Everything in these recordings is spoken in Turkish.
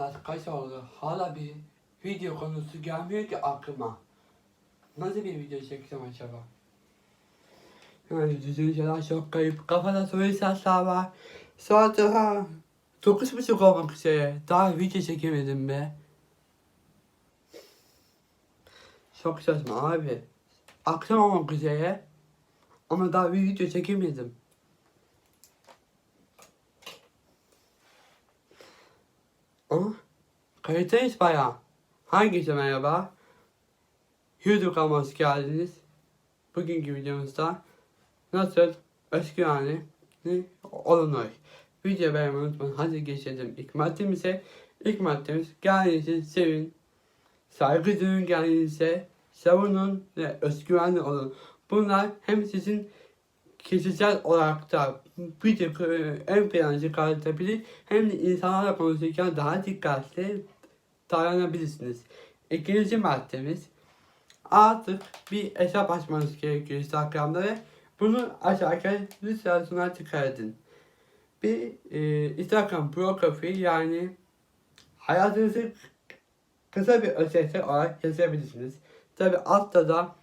saat kaç oldu? Hala bir video konusu gelmiyor ki aklıma. Nasıl bir video çekeceğim acaba? Yani düşünceler çok kayıp. Kafada soru işaretler var. Saat daha dokuz buçuk olmak üzere. Daha video çekemedim be. Çok saçma abi. Akşam olmak üzere. Ama daha bir video çekemedim. Ama kayıttayız bayağı. Hangisi merhaba? YouTube kanalıma hoş geldiniz. Bugünkü videomuzda nasıl özgüvenli olunur? Video beğenmeyi unutmayın. Hadi geçelim ilk maddemize. İlk maddemiz geldiğinizi sevin. Saygı duyun geldiğinize. Savunun ve özgüvenli olun. Bunlar hem sizin kişisel olarak da bir tık ön plana çıkartabilir hem de insanlarla konuşurken daha dikkatli davranabilirsiniz. İkinci maddemiz artık bir hesap açmanız gerekiyor Instagram'da ve bunu açarken lütfen şuna dikkat edin. Bir e, Instagram profil yani hayatınızı kısa bir özeti olarak yazabilirsiniz. Tabi altta da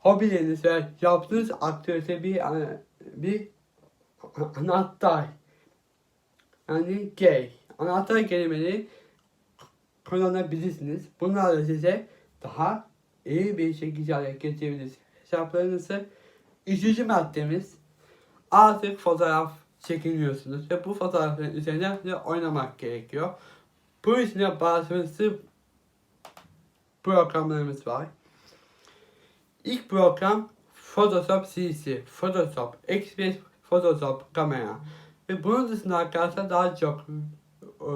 hobileriniz ve yaptığınız aktivite bir e, bir anahtar. Yani gay. Anahtar kelimeleri kullanabilirsiniz. Bunlarla size daha iyi bir şekilde hareket getirebilirsiniz. Hesaplarınızı üçüncü maddemiz artık fotoğraf çekiniyorsunuz ve bu fotoğrafların üzerine de oynamak gerekiyor. Bu için bazı programlarımız var. İlk program Photoshop CC, Photoshop, Express Photoshop kamera. Ve bunun dışında arkadaşlar daha çok e,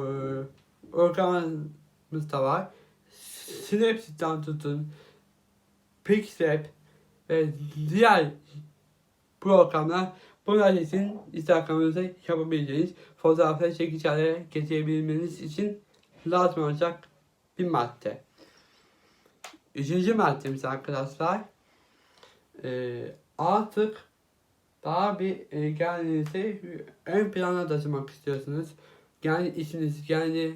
programımız da var. Snapseed'den tutun, Pixlab ve diğer programlar bunlar için Instagram'ınıza yapabileceğiniz fotoğrafları çekicilerle getirebilmeniz için lazım olacak bir madde. Üçüncü maddemiz arkadaşlar e, artık daha bir e, kendinizi ön plana taşımak istiyorsunuz. Yani işiniz, yani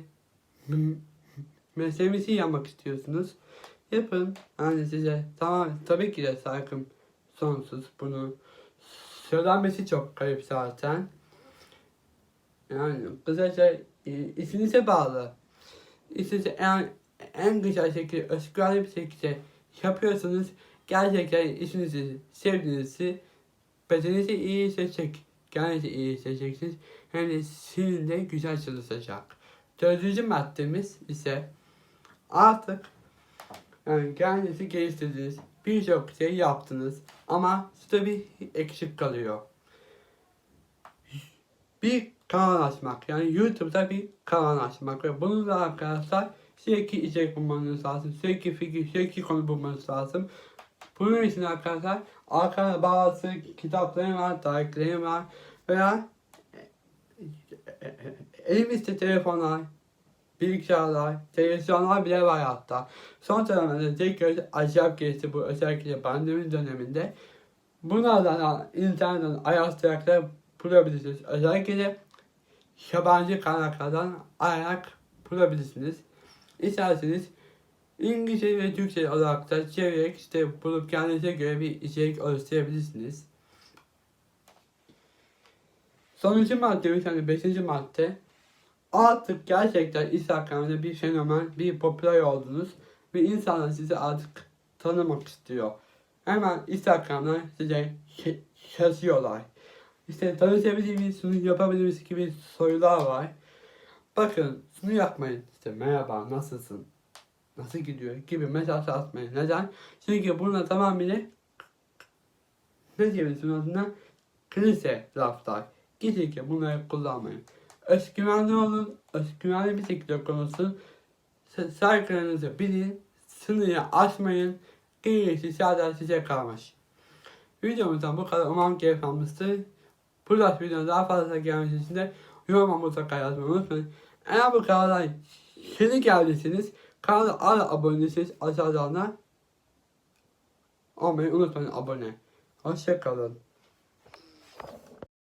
mesleğinizi yapmak istiyorsunuz. Yapın. Yani size tamam tabii ki de saygım sonsuz. Bunu söylenmesi çok kayıp zaten. Yani kısaca e, işinize bağlı. İşinize en, en güzel şekilde, özgürlü bir şekilde yapıyorsanız gerçekten işinizi sevdiğinizi bedeninizi iyi seçecek. Kendinizi iyi seçeceksiniz. Hem de sizin de güzel çalışacak. Dördüncü maddemiz ise artık yani kendinizi geliştirdiniz. Birçok şey yaptınız ama size bir eksik kalıyor. Bir kanal açmak yani YouTube'da bir kanal açmak ve bununla arkadaşlar sürekli içerik bulmanız lazım. Sürekli fikir, sürekli konu bulmanız lazım. Bunun için arkadaşlar arkada bazı kitaplarım var, tarihlerim var veya elimizde telefonlar, bilgisayarlar, televizyonlar bile var hatta. Son dönemde tekrar acayip gelişti bu özellikle pandemi döneminde. Bunlardan internetten araştırarak bulabilirsiniz. Özellikle yabancı kaynaklardan arayarak bulabilirsiniz. İsterseniz İngilizce ve Türkçe olarak da çevirerek işte bulup kendinize göre bir içerik oluşturabilirsiniz. Sonuncu madde, bir tane beşinci madde. Artık gerçekten Instagram'da bir fenomen, bir popüler oldunuz ve insanlar sizi artık tanımak istiyor. Hemen Instagram'dan size yazıyorlar. İşte tanışabilir miyiz, şunu yapabilir miyiz gibi sorular var. Bakın şunu yapmayın. İşte merhaba, nasılsın? Nasıl gidiyor gibi mesaj atmayın. Neden? Çünkü bunlar tamamıyla ne diyebilirsin adına klişe laflar. Kesinlikle bunları kullanmayın. Özgüvenli olun, özgüvenli bir şekilde konuşun. Saygılarınızı bilin, sınırı aşmayın. Gerisi sadece size kalmış. Videomuzdan bu kadar umarım keyif almıştır. Bu tarz videonun daha fazla gelmesi için de yoruma mutlaka yazmayı unutmayın. Eğer bu kanala yeni geldiyseniz Kanala hala abone değilseniz aşağıdan olmayı unutmayın abone. Hoşçakalın.